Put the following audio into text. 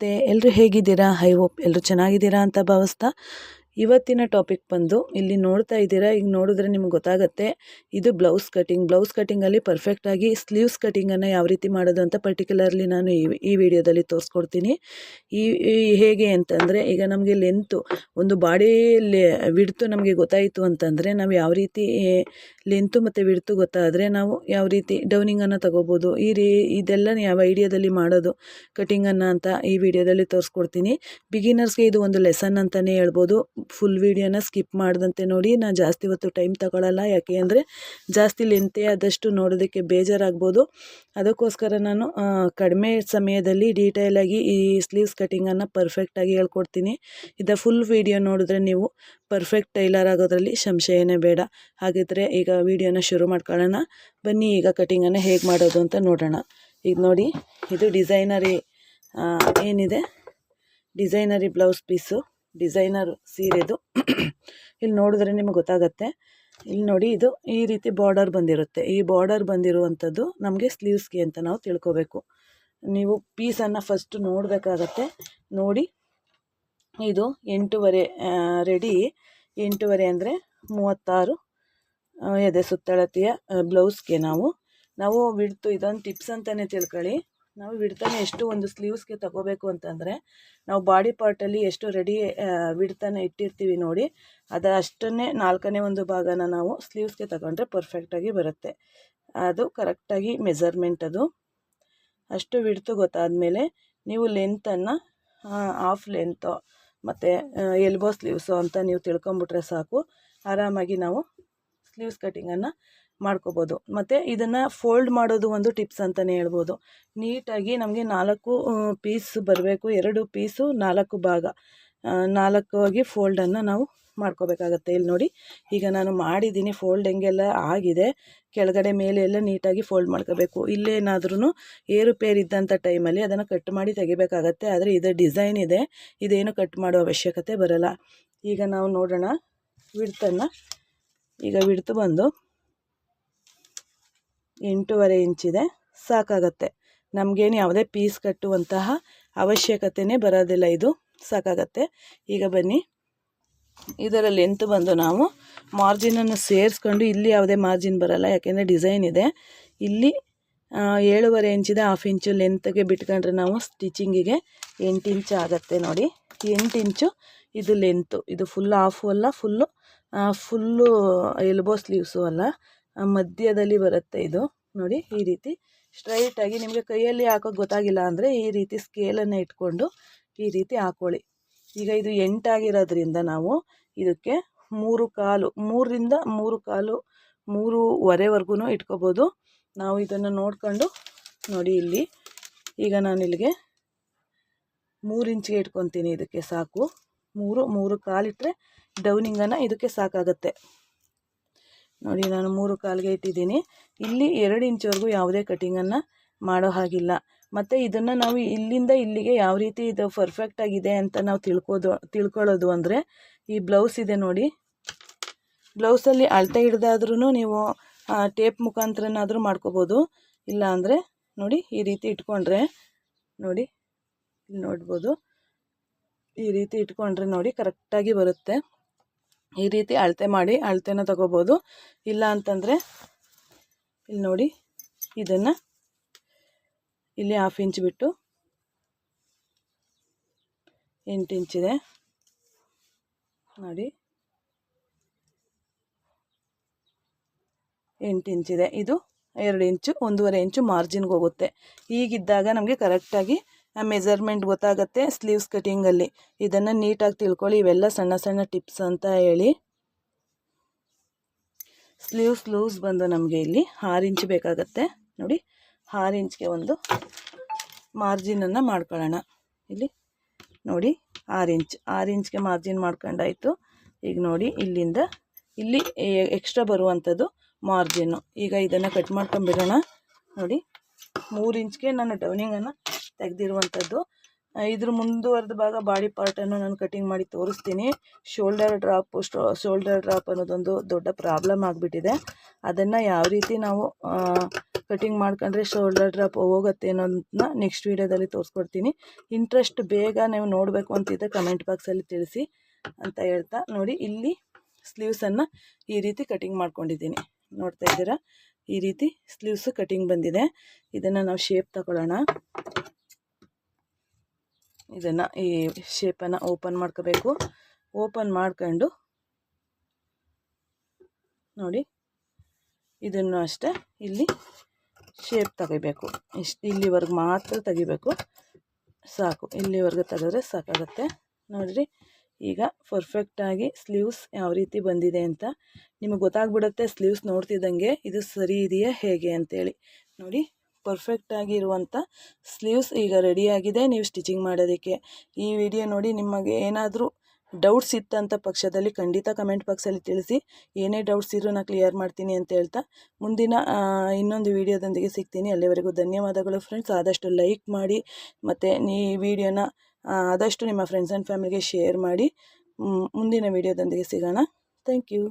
ನಮಸ್ತೆ ಎಲ್ಲರೂ ಹೇಗಿದ್ದೀರಾ? ಹೈ ಹೋಪ್ ಎಲ್ಲರೂ ಚೆನ್ನಾಗಿದ್ದೀರಾ ಅಂತ ಭಾವಿಸ್ತಾ ಇವತ್ತಿನ ಟಾಪಿಕ್ ಬಂದು ಇಲ್ಲಿ ನೋಡ್ತಾ ಇದ್ದೀರಾ? ಈಗ ನೋಡಿದ್ರೆ ನಿಮ್ಗೆ ಗೊತ್ತಾಗುತ್ತೆ, ಇದು ಬ್ಲೌಸ್ ಕಟಿಂಗ್. ಬ್ಲೌಸ್ ಕಟಿಂಗಲ್ಲಿ ಪರ್ಫೆಕ್ಟಾಗಿ ಸ್ಲೀವ್ಸ್ ಕಟಿಂಗನ್ನು ಯಾವ ರೀತಿ ಮಾಡೋದು ಅಂತ ಪರ್ಟಿಕ್ಯುಲರ್ಲಿ ನಾನು ಈ ವಿಡಿಯೋದಲ್ಲಿ ತೋರಿಸ್ಕೊಡ್ತೀನಿ. ಈ ಈ ಹೇಗೆ ಅಂತಂದರೆ, ಈಗ ನಮಗೆ ಲೆಂತು ಒಂದು ಬಾಡಿ ವಿಡ್ತು ನಮಗೆ ಗೊತ್ತಾಯಿತು ಅಂತಂದರೆ, ನಾವು ಯಾವ ರೀತಿ ಲೆಂತು ಮತ್ತು ವಿಡ್ತು ಗೊತ್ತಾದರೆ ನಾವು ಯಾವ ರೀತಿ ಡೌನಿಂಗನ್ನು ತಗೋಬೋದು, ಈ ರೀ, ಇದೆಲ್ಲ ಯಾವ ಐಡಿಯಾದಲ್ಲಿ ಮಾಡೋದು ಕಟಿಂಗನ್ನು ಅಂತ ಈ ವಿಡಿಯೋದಲ್ಲಿ ತೋರಿಸ್ಕೊಡ್ತೀನಿ. ಬಿಗಿನರ್ಸ್ಗೆ ಇದು ಒಂದು ಲೆಸನ್ ಅಂತಲೇ ಹೇಳ್ಬೋದು. ಫುಲ್ ವೀಡಿಯೋನ ಸ್ಕಿಪ್ ಮಾಡಿದಂತೆ ನೋಡಿ ನಾನು ಜಾಸ್ತಿ ಹೊತ್ತು ಟೈಮ್ ತಗೊಳ್ಳಲ್ಲ ಯಾಕೆ ಅಂದರೆ, ಜಾಸ್ತಿ ಲೆಂತೆ ಆದಷ್ಟು ನೋಡೋದಕ್ಕೆ ಬೇಜಾರಾಗ್ಬೋದು. ಅದಕ್ಕೋಸ್ಕರ ನಾನು ಕಡಿಮೆ ಸಮಯದಲ್ಲಿ ಡೀಟೇಲಾಗಿ ಈ ಸ್ಲೀವ್ಸ್ ಕಟಿಂಗನ್ನು ಪರ್ಫೆಕ್ಟಾಗಿ ಹೇಳ್ಕೊಡ್ತೀನಿ. ಇದು ಫುಲ್ ವೀಡಿಯೋ ನೋಡಿದ್ರೆ ನೀವು ಪರ್ಫೆಕ್ಟ್ ಟೈಲರ್ ಆಗೋದ್ರಲ್ಲಿ ಸಂಶಯನೇ ಬೇಡ. ಹಾಗಿದ್ರೆ ಈಗ ವೀಡಿಯೋನ ಶುರು ಮಾಡ್ಕೊಳ್ಳೋಣ. ಬನ್ನಿ, ಈಗ ಕಟಿಂಗನ್ನು ಹೇಗೆ ಮಾಡೋದು ಅಂತ ನೋಡೋಣ. ಈಗ ನೋಡಿ, ಇದು ಡಿಸೈನರಿ ಏನಿದೆ? ಡಿಸೈನರಿ ಬ್ಲೌಸ್ ಪೀಸು ಡಿಸೈನರ್ ಸೀರೆದು. ಇಲ್ಲಿ ನೋಡಿದ್ರೆ ನಿಮಗೆ ಗೊತ್ತಾಗತ್ತೆ. ಇಲ್ಲಿ ನೋಡಿ ಇದು ಈ ರೀತಿ ಬಾರ್ಡರ್ ಬಂದಿರುತ್ತೆ. ಈ ಬಾರ್ಡರ್ ಬಂದಿರುವಂಥದ್ದು ನಮಗೆ ಸ್ಲೀವ್ಸ್ಗೆ ಅಂತ ನಾವು ತಿಳ್ಕೊಬೇಕು. ನೀವು ಪೀಸನ್ನು ಫಸ್ಟ್ ನೋಡಬೇಕಾಗತ್ತೆ. ನೋಡಿ, ಇದು ಎಂಟೂವರೆ ರೆಡಿ ಎಂಟೂವರೆ ಅಂದರೆ ಮೂವತ್ತಾರು ಎದೆ ಸುತ್ತಳತೆಯ ಬ್ಲೌಸ್ಗೆ ನಾವು. ನಾವು ಬಿಡ್ತು ಇದೊಂದು ಟಿಪ್ಸ್ ಅಂತಲೇ ತಿಳ್ಕೊಳ್ಳಿ. ನಾವು ವಿಡ್ತನ ಎಷ್ಟು ಒಂದು ಸ್ಲೀವ್ಸ್ಗೆ ತಗೋಬೇಕು ಅಂತಂದರೆ, ನಾವು ಬಾಡಿ ಪಾರ್ಟಲ್ಲಿ ಎಷ್ಟು ರೆಡಿ ವಿಡ್ತನ ಇಟ್ಟಿರ್ತೀವಿ ನೋಡಿ, ಅದು ಅಷ್ಟನ್ನೇ ನಾಲ್ಕನೇ ಒಂದು ಭಾಗನ ನಾವು ಸ್ಲೀವ್ಸ್ಗೆ ತಗೊಂಡ್ರೆ ಪರ್ಫೆಕ್ಟಾಗಿ ಬರುತ್ತೆ. ಅದು ಕರೆಕ್ಟಾಗಿ ಮೆಜರ್ಮೆಂಟ್ ಅದು. ಅಷ್ಟು ಬಿಡ್ತು ಗೊತ್ತಾದಮೇಲೆ ನೀವು ಲೆಂತನ್ನು ಆಫ್ ಲೆಂತು ಮತ್ತು ಎಲ್ಬೋ ಸ್ಲೀವ್ಸು ಅಂತ ನೀವು ತಿಳ್ಕೊಂಬಿಟ್ರೆ ಸಾಕು. ಆರಾಮಾಗಿ ನಾವು ಸ್ಲೀವ್ಸ್ ಕಟಿಂಗನ್ನು ಮಾಡ್ಕೋಬೋದು. ಮತ್ತು ಇದನ್ನು ಫೋಲ್ಡ್ ಮಾಡೋದು ಒಂದು ಟಿಪ್ಸ್ ಅಂತಲೇ ಹೇಳ್ಬೋದು. ನೀಟಾಗಿ ನಮಗೆ ನಾಲ್ಕು ಪೀಸ್ ಬರಬೇಕು. ಎರಡು ಪೀಸು ನಾಲ್ಕು ಭಾಗ. ನಾಲ್ಕು ಆಗಿ ಫೋಲ್ಡನ್ನು ನಾವು ಮಾಡ್ಕೋಬೇಕಾಗತ್ತೆ. ಇಲ್ಲಿ ನೋಡಿ, ಈಗ ನಾನು ಮಾಡಿದ್ದೀನಿ ಫೋಲ್ಡ್ ಹೆಂಗೆಲ್ಲ ಆಗಿದೆ. ಕೆಳಗಡೆ ಮೇಲೆ ಎಲ್ಲ ನೀಟಾಗಿ ಫೋಲ್ಡ್ ಮಾಡ್ಕೋಬೇಕು. ಇಲ್ಲೇನಾದ್ರೂ ಏರುಪೇರು ಇದ್ದಂಥ ಟೈಮಲ್ಲಿ ಅದನ್ನು ಕಟ್ ಮಾಡಿ ತೆಗಿಬೇಕಾಗತ್ತೆ. ಆದರೆ ಇದು ಡಿಸೈನ್ ಇದೆ. ಇದೇನು ಕಟ್ ಮಾಡೋ ಅವಶ್ಯಕತೆ ಬರಲ್ಲ. ಈಗ ನಾವು ನೋಡೋಣ ವಿಡ್ತನ್ನು ಈಗ ವಿಡ್ತು ಬಂದು ಎಂಟೂವರೆ ಇಂಚಿದೆ ಸಾಕಾಗತ್ತೆ. ನಮಗೇನು ಯಾವುದೇ ಪೀಸ್ ಕಟ್ಟುವಂತಹ ಅವಶ್ಯಕತೆಯೇ ಬರೋದಿಲ್ಲ ಇದು, ಸಾಕಾಗತ್ತೆ. ಈಗ ಬನ್ನಿ. ಇದರ ಲೆಂತ್ ಬಂದು ನಾವು ಮಾರ್ಜಿನನ್ನು ಸೇರಿಸ್ಕೊಂಡು ಇಲ್ಲಿ ಯಾವುದೇ ಮಾರ್ಜಿನ್ ಬರಲ್ಲ, ಯಾಕೆಂದರೆ ಡಿಸೈನ್ ಇದೆ. ಇಲ್ಲಿ ಏಳುವರೆ ಇಂಚಿದೆ ಹಾಫ್ ಇಂಚು ಲೆಂತ್ಗೆ ಬಿಟ್ಕೊಂಡ್ರೆ ನಾವು ಸ್ಟಿಚಿಂಗಿಗೆ ಎಂಟು ಇಂಚು ಆಗುತ್ತೆ ನೋಡಿ. ಎಂಟು ಇಂಚು ಇದು ಲೆಂತು ಇದು ಫುಲ್ ಹಾಫು ಅಲ್ಲ ಫುಲ್ಲು ಫುಲ್ಲು ಎಲ್ಬೋ ಸ್ಲೀವ್ಸು ಅಲ್ಲ. ಮಧ್ಯದಲ್ಲಿ ಬರುತ್ತೆ ಇದು. ನೋಡಿ, ಈ ರೀತಿ ಸ್ಟ್ರೈಟಾಗಿ ನಿಮಗೆ ಕೈಯಲ್ಲಿ ಹಾಕೋಕೆ ಗೊತ್ತಾಗಿಲ್ಲ ಅಂದರೆ ಈ ರೀತಿ ಸ್ಕೇಲನ್ನು ಇಟ್ಕೊಂಡು ಈ ರೀತಿ ಹಾಕ್ಕೊಳ್ಳಿ ಈಗ ಇದು ಎಂಟಾಗಿರೋದ್ರಿಂದ ನಾವು ಇದಕ್ಕೆ ಮೂರು ಕಾಲು, ಮೂರರಿಂದ ಮೂರು ಕಾಲು, ಮೂರುವರೆವರೆಗೂ ಇಟ್ಕೋಬೋದು. ನಾವು ಇದನ್ನು ನೋಡ್ಕೊಂಡು, ನೋಡಿ ಇಲ್ಲಿ, ಈಗ ನಾನು ಇಲ್ಲಿಗೆ ಮೂರು ಇಂಚಿಗೆ ಇಟ್ಕೊತೀನಿ ಇದಕ್ಕೆ ಸಾಕು. ಮೂರು ಮೂರು ಕಾಲಿಟ್ಟರೆ ಡೌನಿಂಗನ್ನು ಇದಕ್ಕೆ ಸಾಕಾಗತ್ತೆ. ನೋಡಿ, ನಾನು ಮೂರು ಕಾಲಿಗೆ ಇಟ್ಟಿದ್ದೀನಿ. ಇಲ್ಲಿ ಎರಡು ಇಂಚ್ವರೆಗೂ ಯಾವುದೇ ಕಟಿಂಗನ್ನು ಮಾಡೋ ಹಾಗಿಲ್ಲ. ಮತ್ತು ಇದನ್ನು ನಾವು ಇಲ್ಲಿಂದ ಇಲ್ಲಿಗೆ ಯಾವ ರೀತಿ ಇದು ಪರ್ಫೆಕ್ಟಾಗಿದೆ ಅಂತ ನಾವು ತಿಳ್ಕೋದು, ತಿಳ್ಕೊಳ್ಳೋದು ಅಂದರೆ, ಈ ಬ್ಲೌಸ್ ಇದೆ ನೋಡಿ. ಬ್ಲೌಸಲ್ಲಿ ಅಳತೆ ಹಿಡ್ದಾದ್ರೂ ನೀವು ಟೇಪ್ ಮುಖಾಂತರನಾದರೂ ಮಾಡ್ಕೋಬೋದು. ಇಲ್ಲ ಅಂದರೆ, ನೋಡಿ, ಈ ರೀತಿ ಇಟ್ಕೊಂಡ್ರೆ, ನೋಡಿ, ಇಲ್ಲಿ ನೋಡ್ಬೋದು. ಈ ರೀತಿ ಇಟ್ಕೊಂಡ್ರೆ ನೋಡಿ ಕರೆಕ್ಟಾಗಿ ಬರುತ್ತೆ. ಈ ರೀತಿ ಅಳತೆ ಮಾಡಿ ಅಳತೆನ ತಗೋಬೋದು. ಇಲ್ಲ ಅಂತಂದರೆ ಇಲ್ಲಿ ನೋಡಿ ಇದನ್ನು ಇಲ್ಲಿ ಹಾಫ್ ಇಂಚ್ ಬಿಟ್ಟು ಎಂಟು ಇಂಚಿದೆ ನೋಡಿ ಎಂಟು ಇಂಚಿದೆ ಇದು. ಎರಡು ಇಂಚು ಒಂದೂವರೆ ಇಂಚು ಮಾರ್ಜಿನ್ಗೆ ಹೋಗುತ್ತೆ. ಹೀಗಿದ್ದಾಗ ನಮಗೆ ಕರೆಕ್ಟಾಗಿ ಮೆಜರ್ಮೆಂಟ್ ಗೊತ್ತಾಗುತ್ತೆ ಸ್ಲೀವ್ಸ್ ಕಟಿಂಗಲ್ಲಿ ಇದನ್ನು ನೀಟಾಗಿ ತಿಳ್ಕೊಳ್ಳಿ, ಇವೆಲ್ಲ ಸಣ್ಣ ಸಣ್ಣ ಟಿಪ್ಸ್ ಅಂತ ಹೇಳಿ. ಸ್ಲೀವ್ಸ್ ಲೂಸ್ ಬಂದು ನಮಗೆ ಇಲ್ಲಿ ಆರು ಇಂಚ್ ಬೇಕಾಗತ್ತೆ. ನೋಡಿ ಆರು ಇಂಚ್ಗೆ ಒಂದು ಮಾರ್ಜಿನನ್ನು ಮಾಡ್ಕೊಳ್ಳೋಣ. ಇಲ್ಲಿ ನೋಡಿ ಆರು ಇಂಚ್ ಆರು ಇಂಚ್ಗೆ ಮಾರ್ಜಿನ್ ಮಾಡ್ಕೊಂಡಾಯಿತು. ಈಗ ನೋಡಿ, ಇಲ್ಲಿಂದ ಇಲ್ಲಿ ಎಕ್ಸ್ಟ್ರಾ ಬರುವಂಥದ್ದು ಮಾರ್ಜಿನ್ನು ಈಗ ಇದನ್ನು ಕಟ್ ಮಾಡ್ಕೊಂಬಿಡೋಣ ನೋಡಿ ಮೂರು ಇಂಚ್ಗೆ ನಾನು ಡೌನಿಂಗನ್ನು ತೆಗೆದಿರುವಂಥದ್ದು ಇದ್ರ ಮುಂದುವರೆದ ಭಾಗ ಬಾಡಿ ಪಾರ್ಟನ್ನು ನಾನು ಕಟಿಂಗ್ ಮಾಡಿ ತೋರಿಸ್ತೀನಿ. ಶೋಲ್ಡರ್ ಡ್ರಾಪ್ ಶೋಲ್ಡರ್ ಡ್ರಾಪ್ ಅನ್ನೋದೊಂದು ದೊಡ್ಡ ಪ್ರಾಬ್ಲಮ್ ಆಗಿಬಿಟ್ಟಿದೆ. ಅದನ್ನು ಯಾವ ರೀತಿ ನಾವು ಕಟಿಂಗ್ ಮಾಡ್ಕೊಂಡ್ರೆ ಶೋಲ್ಡರ್ ಡ್ರಾಪ್ ಹೋಗುತ್ತೆ ಅನ್ನೋದನ್ನ ನೆಕ್ಸ್ಟ್ ವೀಡಿಯೋದಲ್ಲಿ ತೋರಿಸ್ಕೊಡ್ತೀನಿ. ಇಂಟ್ರೆಸ್ಟ್ ಬೇಗ ನೀವು ನೋಡಬೇಕು ಅಂತಿದ್ದರೆ ಕಮೆಂಟ್ ಬಾಕ್ಸಲ್ಲಿ ತಿಳಿಸಿ ಅಂತ ಹೇಳ್ತಾ ನೋಡಿ. ಇಲ್ಲಿ ಸ್ಲೀವ್ಸನ್ನು ಈ ರೀತಿ ಕಟಿಂಗ್ ಮಾಡ್ಕೊಂಡಿದ್ದೀನಿ. ನೋಡ್ತಾ ಇದ್ದೀರಾ? ಈ ರೀತಿ ಸ್ಲೀವ್ಸು ಕಟಿಂಗ್ ಬಂದಿದೆ. ಇದನ್ನು ನಾವು ಶೇಪ್ ತಗೊಳ್ಳೋಣ. ಇದನ್ನು ಈ ಶೇಪನ್ನು ಓಪನ್ ಮಾಡ್ಕೋಬೇಕು. ಓಪನ್ ಮಾಡ್ಕೊಂಡು ನೋಡಿ, ಇದನ್ನು ಅಷ್ಟೇ ಇಲ್ಲಿ ಶೇಪ್ ತೆಗಿಬೇಕು. ಇಷ್ಟು ಇಲ್ಲಿವರೆಗೆ ಮಾತ್ರ ತೆಗಿಬೇಕು. ಸಾಕು, ಇಲ್ಲಿವರೆಗೆ ತೆಗೆದ್ರೆ ಸಾಕಾಗುತ್ತೆ. ನೋಡಿರಿ ಈಗ ಪರ್ಫೆಕ್ಟಾಗಿ ಸ್ಲೀವ್ಸ್ ಯಾವ ರೀತಿ ಬಂದಿದೆ ಅಂತ ನಿಮಗೆ ಗೊತ್ತಾಗ್ಬಿಡುತ್ತೆ ಸ್ಲೀವ್ಸ್ ನೋಡ್ತಿದ್ದಂಗೆ ಇದು ಸರಿ ಇದೆಯಾ, ಹೇಗೆ ಅಂತೇಳಿ. ನೋಡಿ ಪರ್ಫೆಕ್ಟಾಗಿರುವಂಥ ಸ್ಲೀವ್ಸ್ ಈಗ ರೆಡಿಯಾಗಿದೆ ನೀವು ಸ್ಟಿಚಿಂಗ್ ಮಾಡೋದಕ್ಕೆ. ಈ ವಿಡಿಯೋ ನೋಡಿ ನಿಮಗೆ ಏನಾದರೂ ಡೌಟ್ಸ್ ಇತ್ತಂಥ ಪಕ್ಷದಲ್ಲಿ ಖಂಡಿತ ಕಮೆಂಟ್ ಬಾಕ್ಸಲ್ಲಿ ತಿಳಿಸಿ. ಏನೇ ಡೌಟ್ಸ್ ಇದ್ರೂ ನಾನು ಕ್ಲಿಯರ್ ಮಾಡ್ತೀನಿ ಅಂತ ಹೇಳ್ತಾ. ಮುಂದಿನ ಇನ್ನೊಂದು ವಿಡಿಯೋದೊಂದಿಗೆ ಸಿಗ್ತೀನಿ. ಅಲ್ಲಿವರೆಗೂ ಧನ್ಯವಾದಗಳು ಫ್ರೆಂಡ್ಸ್ ಆದಷ್ಟು ಲೈಕ್ ಮಾಡಿ, ಮತ್ತು ಈ ವಿಡಿಯೋನ ಆದಷ್ಟು ನಿಮ್ಮ ಫ್ರೆಂಡ್ಸ್ ಆ್ಯಂಡ್ ಫ್ಯಾಮಿಲಿಗೆ ಶೇರ್ ಮಾಡಿ. ಮುಂದಿನ ವಿಡಿಯೋದೊಂದಿಗೆ ಸಿಗೋಣ. Thank you